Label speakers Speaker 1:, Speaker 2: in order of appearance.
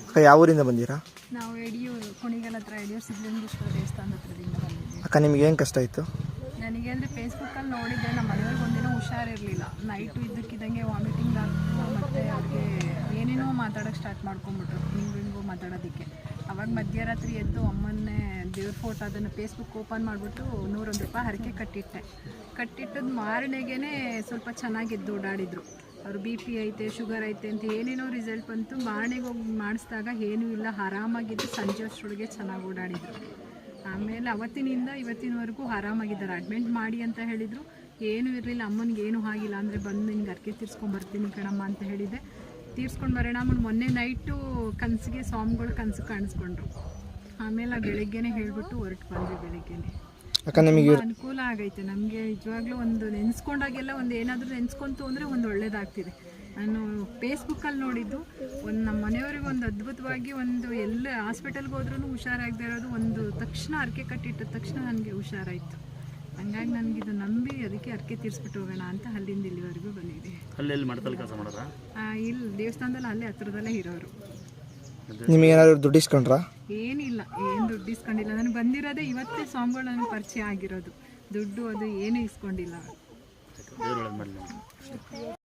Speaker 1: ಅಕ್ಕ ಯಾವ ಊರಿಂದ ಬಂದಿರಾ?
Speaker 2: ನಾವು ಯಡಿಯೂರು ಕುಣಿಗಲ್ ಹತ್ರ ಯಡಿಯೂರು ಸಿದ್ಧಲಿಂಗೇಶ್ವರ ದೇವಸ್ಥಾನ ಹತ್ರದಿಂದ
Speaker 1: ಅಕ್ಕ ನಿಮ್ಗೆ ಏನು ಕಷ್ಟ ಆಯ್ತು?
Speaker 2: ನನಗೆ ಅಂದರೆ ಫೇಸ್ಬುಕ್ಕಲ್ಲಿ ನೋಡಿದ್ದೆ ನಮ್ಮ ಮನೆಯವ್ರಿಗೆ ಒಂದಿನ ಹುಷಾರಿರಲಿಲ್ಲ. ನೈಟು ಇದ್ದಕ್ಕಿದ್ದಂಗೆ ವಾಮಿಟಿಂಗ್ ಆಗ್ತು ಮತ್ತು ಅವ್ರಿಗೆ ಏನೇನೋ ಮಾತಾಡೋಕ್ಕೆ ಸ್ಟಾರ್ಟ್ ಮಾಡ್ಕೊಂಬಿಟ್ರು ಹಿಂಗೆ ಹಿಂಗು ಮಾತಾಡೋದಕ್ಕೆ. ಅವಾಗ ಮಧ್ಯರಾತ್ರಿ ಎದ್ದು ಅಮ್ಮನ್ನೇ ದೇವ್ರ ಫೋಟೋ ಅದನ್ನು ಫೇಸ್ಬುಕ್ ಓಪನ್ ಮಾಡಿಬಿಟ್ಟು ನೂರೊಂದು ರೂಪಾಯಿ ಹರಕೆ ಕಟ್ಟಿಟ್ಟೆ. ಕಟ್ಟಿಟ್ಟದ ಮಾರನೆಗೆ ಸ್ವಲ್ಪ ಚೆನ್ನಾಗಿದ್ದು ಓಡಾಡಿದ್ರು. ಅವ್ರು ಬಿ ಪಿ ಐತೆ, ಶುಗರ್ ಐತೆ ಅಂತ ಏನೇನೋ ರಿಸಲ್ಟ್ ಬಂತು. ಮಾರನೆಗೆ ಹೋಗಿ ಮಾಡಿಸಿದಾಗ ಏನೂ ಇಲ್ಲ. ಆರಾಮಾಗಿದ್ದು ಸಂಜೆ ಅಷ್ಟರೊಳಗೆ ಚೆನ್ನಾಗಿ ಓಡಾಡಿದ್ರು. ಆಮೇಲೆ ಅವತ್ತಿನಿಂದ ಇವತ್ತಿನವರೆಗೂ ಆರಾಮಾಗಿದ್ದಾರೆ. ಅಡ್ಮಿಂಟ್ ಮಾಡಿ ಅಂತ ಹೇಳಿದರು. ಏನೂ ಇರಲಿಲ್ಲ. ಅಮ್ಮನಿಗೆ ಏನೂ ಆಗಿಲ್ಲ ಅಂದರೆ ಬಂದು ನಿನ್ಗೆ ಅರ್ಕೆ ತೀರ್ಸ್ಕೊಂಬರ್ತೀನಿ ಕಣಮ್ಮ ಅಂತ ಹೇಳಿದೆ ತೀರ್ಸ್ಕೊಂಡು ಬರೋಣ ಅಮ್ಮನ ಮೊನ್ನೆ ನೈಟು ಕನಸಿಗೆ, ಸ್ವಾಮಿಗಳು ಕನಸು ಕಾಣಿಸ್ಕೊಂಡ್ರು. ಆಮೇಲೆ ಬೆಳಗ್ಗೆನೆ ಹೇಳಿಬಿಟ್ಟು ಹೊರಟು ಬಂದ್ವಿ ಬೆಳಗ್ಗೆನೆ.
Speaker 1: ಅಕ್ಕ ನಿಮಗೆ
Speaker 2: ತುಂಬ ಅನುಕೂಲ ಆಗೈತೆ. ನಮಗೆ ನಿಜವಾಗ್ಲೂ ಒಂದು ನೆನೆಸ್ಕೊಂಡಾಗೆಲ್ಲ ಒಂದು ಏನಾದರೂ ನೆನೆಸ್ಕೊಂತು ಅಂದರೆ ಒಂದು ಒಳ್ಳೇದಾಗ್ತಿದೆ. ನಾನು ಫೇಸ್ಬುಕ್ಕಲ್ಲಿ ನೋಡಿದ್ದು ಒಂದು ನಮ್ಮ ಮನೆಯವರಿಗೆ ಒಂದು ಅದ್ಭುತವಾಗಿ ಒಂದು ಎಲ್ಲ ಹಾಸ್ಪಿಟಲ್ಗೆ ಹೋದ್ರೂ ಹುಷಾರಾಗದೇ ಇರೋದು ಒಂದು ತಕ್ಷಣ ಅರ್ಕೆ ಕಟ್ಟಿಟ್ಟ ತಕ್ಷಣ ನನಗೆ ಹುಷಾರಾಯಿತು. ಹಂಗಾಗಿ ಇದು ನಂಬಿ ಅದಕ್ಕೆ ಅರ್ಕೆ ತೀರಿಸ್ಬಿಟ್ಟು ಹೋಗೋಣ ಅಂತ ಅಲ್ಲಿಂದ ಇಲ್ಲಿವರೆಗೂ ಬಂದಿದೆ
Speaker 3: ಅಲ್ಲಿ ಎಲ್ಲಿ ಮಾಡ್ತಲ್ಲಿ ಕೆಲಸ ಮಾಡೋದ?
Speaker 2: ಇಲ್ಲಿ ದೇವಸ್ಥಾನದಲ್ಲಿ ಅಲ್ಲೇ ಹತ್ರದಲ್ಲೇ ಇರೋರು.
Speaker 1: ನಿಮಗೆ ಏನಾದ್ರು ದುಡ್ಡು ಇಸ್ಕೊಂಡ್ರಾ?
Speaker 2: ಏನಿಲ್ಲ, ಏನು ದುಡ್ಡು ಇಸ್ಕೊಂಡಿಲ್ಲ. ನಾನು ಬಂದಿರೋದೇ ಇವತ್ತೇ ಸ್ವಾಮಿಗಳು ಪರಿಚಯ ಆಗಿರೋದು. ದುಡ್ಡು ಅದು ಏನೂ ಇಸ್ಕೊಂಡಿಲ್ಲ.